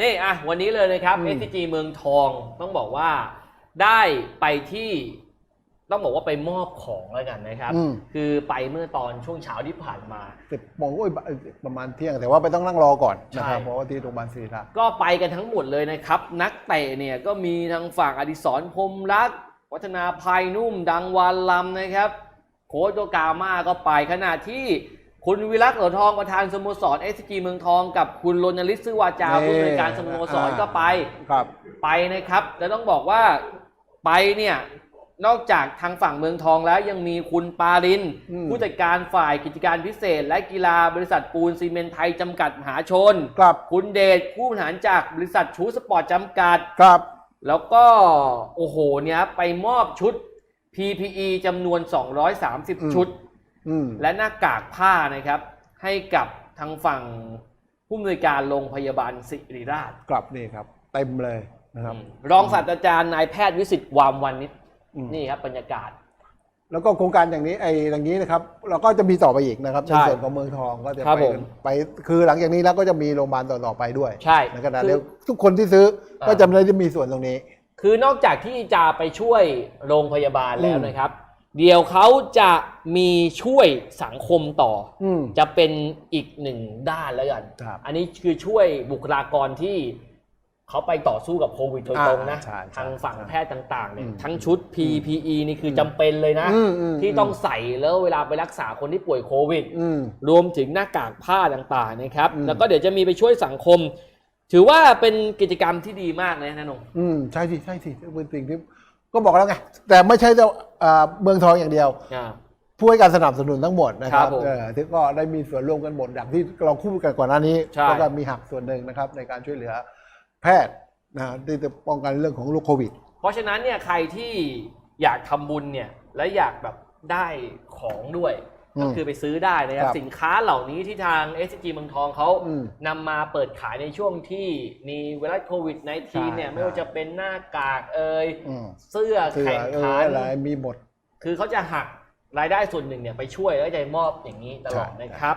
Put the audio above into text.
นี่อะวันนี้เลยนะครับ อืม SCG เมืองทองต้องบอกว่าได้ไปที่ต้องบอกว่าไปมอบของแล้วกันนะครับ อืม คือไปเมื่อตอนช่วงเช้าที่ผ่านมา สิบโมงโอ้ยเอ่อประมาณเที่ยง แต่ว่าไปต้องนั่งรอก่อนนะครับใช่ เพราะว่าที่โรงพยาบาลศรีราช ก็ไปกันทั้งหมดเลยนะครับ นักเตะเนี่ยก็มีทางฝั่งอดิศรพรหมรักษ์วัฒนาภัยนุ่มดังวานลำนะครับ โค้ชโยกามาก็ไปขณะที่ คุณวิรักษ์เหลือทองประธานสโมสรเอสจีเมืองทองกับคุณรณฤทธิ์ซื่อวาจาผู้อำนวยการสโมสรก็ไป ครับ ไปนะครับ แล้วต้องบอกว่าไปเนี่ยนอกจากทางฝั่งเมืองทองแล้วยังมีคุณปาริน อืม ผู้จัดการฝ่ายกิจการพิเศษ และกีฬาบริษัทปูนซีเมนต์ไทยจำกัดมหาชน ครับคุณเดชผู้บริหารจากบริษัทชูสปอร์ตจำกัด ครับ แล้วก็โอ้โหเนี่ยไปมอบชุด PPE จำนวน230 ชุดอืม และหน้ากากผ้านะครับ ให้กับทางฝั่งผู้อำนวยการโรงพยาบาลศิริราชกลับนี่ครับ เต็มเลยนะครับ รองศาสตราจารย์นายแพทย์วิสิตวามวันนิชอืมนี่ครับบรรยากาศ แล้วก็โครงการอย่างนี้ไอ้อย่างนี้นะครับ เราก็จะมีต่อไปอีกนะครับใช่ในส่วนของเมืองทองก็จะครับไปผมไปคือหลังจากนี้แล้วก็จะมีโรงพยาบาลต่อๆไปด้วยใช่ในขณะคือเดียวทุกคนที่ซื้ออาก็จะได้มีส่วนตรงนี้ คือนอกจากที่จะไปช่วยโรงพยาบาลแล้วอืมนะครับ เดี๋ยวเขาจะมีช่วยสังคมต่ออืมจะเป็นอีกหนึ่งด้านแล้วกัน ครับอันนี้คือช่วยบุคลากรที่เขาไปต่อสู้กับโควิดโดยตรงนะ อ่าใช่ใช่ทางฝั่งใช่แพทย์ต่างๆเนี่ยอืมทั้งชุด PPE นี่คือจำเป็นเลยนะ อืมอืม ที่ต้องใส่แล้วเวลาไปรักษาคนที่ป่วยโควิด อืม รวมถึงหน้ากากผ้าต่างๆนะครับ อืม แล้วก็เดี๋ยวจะมีไปช่วยสังคม ถือว่าเป็นกิจกรรมที่ดีมากเลยนะนง อืมใช่สิใช่สิเป็นสิ่งที่ก็บอกแล้วไงแต่ไม่ใช่แต่อ่าเมืองทองอย่างเดียว อ่า ผู้ให้การสนับสนุนทั้งหมดนะครัครับบผมเออที่ก็ได้มีส่วนร่วมกันหมดอย่างที่เราคู่กันก่อนหน้านี้ใช่ แล้วก็มีหักส่วนหนึ่งนะครับในการช่วยเหลือแพทย์นะที่จะป้องกันเรื่องของโรคโควิด เพราะฉะนั้นเนี่ยใครที่อยากทำบุญเนี่ยและอยากแบบได้ของด้วยอืม ก็คือไปซื้อได้นะครับครับ สินค้าเหล่านี้ที่ทาง s อ g เมืองทองเขาอืมนำมาเปิดขายในช่วงที่มีไวรัสโควิดใช่ -19 เนี่ยไม่ว่าจะเป็นหน้ากากเอ่ยอืมเสื้อเสื้อแข่งเออขันอะไรมีหมด คือเขาจะหักรายได้ส่วนหนึ่งเนี่ยไปช่วยแล้วจะมอบอย่างนี้ตลอดใช่นะครับ